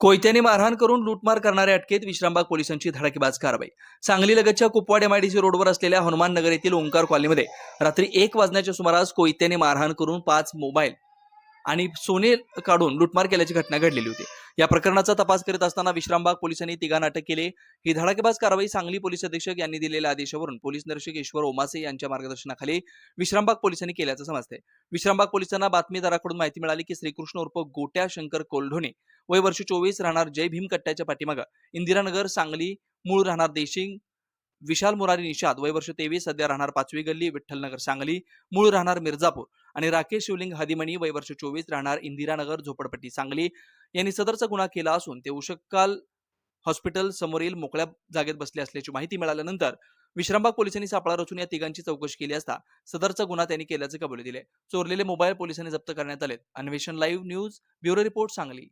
कोयत्याने मारहाण करून लूटमार करणाऱ्या अटकेत विश्रामबाग पोलिसांची धडाकेबाज कारवाई. सांगली लगतच्या कुपवाड एमआयडीसी रोडवर असलेल्या हनुमान नगर येथील ओंकार कॉलनीमध्ये रात्री एक वाजण्याच्या सुमारास कोयत्याने मारहाण करून पाच मोबाईल आणि सोने काढून लुटमार केल्याची घटना घडलेली होती. या प्रकरणाचा तपास करीत असताना विश्रामबाग पोलिसांनी तिघांना अटक केली. ही धडाकेबाज कारवाई सांगली पोलीस अधीक्षक यांनी दिलेल्या आदेशावरून पोलीस निरीक्षक ईश्वर ओमासे यांच्या मार्गदर्शनाखाली विश्रामबाग पोलिसांनी केल्याचं समजते विश्रामबाग पोलिसांना बातमीदाराकडून माहिती मिळाली की श्रीकृष्ण उर्फ गोट्या शंकर कोल्ढोणे वय वर्ष चोवीस राहणार जय भीम कट्ट्याच्या पाठीमागं. इंदिरानगर सांगली मूळ राहणार देशिंग विशाल मुरारी निषाद वय वर्ष तेवीस सध्या राहणार पाचवी गल्ली विठ्ठलनगर सांगली मूळ राहणार मिर्जापूर आणि राकेश शिवलिंग हदिमणी वय वर्ष चोवीस राहणार इंदिरानगर झोपडपट्टी सांगली. यांनी सदरचा गुन्हा केला असून ते उशक्काल हॉस्पिटल समोरील मोकळ्या जागेत बसले असल्याची माहिती मिळाल्यानंतर विश्रामबाग पोलिसांनी सापळा रचून या तिघांची चौकशी केली असता सदरचा गुन्हा त्यांनी केल्याचे कबुली दिले. चोरलेले मोबाईल पोलिसांनी जप्त करण्यात आलेत. Anveshan live news bureau report Sangli.